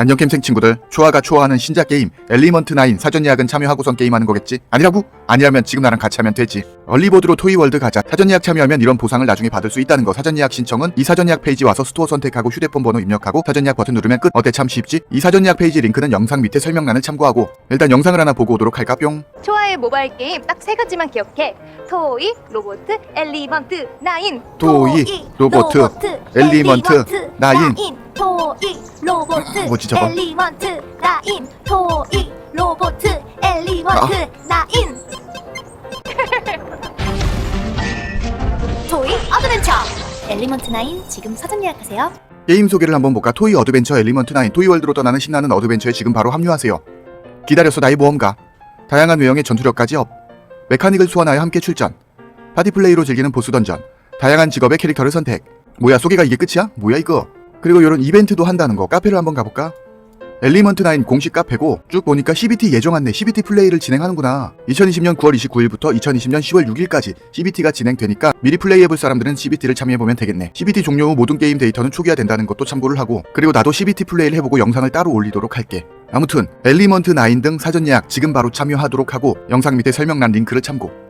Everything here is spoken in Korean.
안녕 캠생 친구들 초아가 좋아하는 신작 게임 엘리먼트 9 사전 예약은 참여하고선 게임하는 거겠지? 아니라고? 아니라면 지금 나랑 같이 하면 되지 얼리보드로 토이월드 가자 사전 예약 참여하면 이런 보상을 나중에 받을 수 있다는 거 사전 예약 신청은 이 사전 예약 페이지 와서 스토어 선택하고 휴대폰 번호 입력하고 사전 예약 버튼 누르면 끝 어때 참 쉽지? 이 사전 예약 페이지 링크는 영상 밑에 설명란을 참고하고 일단 영상을 하나 보고 오도록 할까 뿅 초아의 모바일 게임 딱 세 가지만 기억해. 토이, 로보트, 엘리먼트, 나인. 토이, 로보트, 엘리먼트, 나인. 토이, 로보트, 뭐지, 저거? 엘리먼트, 나인. 토이, 로보트, 엘리먼트, 나인. 토이 어드벤처. 엘리먼트 나인 지금 사전 예약하세요. 게임 소개를 한번 볼까? 토이 어드벤처 엘리먼트 9 토이월드로 떠나는 신나는 어드벤처에 지금 바로 합류하세요 기다렸어 나의 모험가 다양한 외형의 전투력까지 업 메카닉을 소환하여 함께 출전 파티 플레이로 즐기는 보스 던전 다양한 직업의 캐릭터를 선택 뭐야 소개가 이게 끝이야? 뭐야 이거 그리고 이런 이벤트도 한다는 거. 카페를 한번 가볼까? 엘리먼트 9 공식 카페고 쭉 보니까 CBT 예정 안내 CBT 플레이를 진행하는구나. 2020년 9월 29일부터 2020년 10월 6일까지 CBT가 진행되니까 미리 플레이해볼 사람들은 CBT를 참여해보면 되겠네. CBT 종료 후 모든 게임 데이터는 초기화된다는 것도 참고를 하고 그리고 나도 CBT 플레이를 해보고 영상을 따로 올리도록 할게. 아무튼 엘리먼트 9등 사전 예약 지금 바로 참여하도록 하고 영상 밑에 설명란 링크를 참고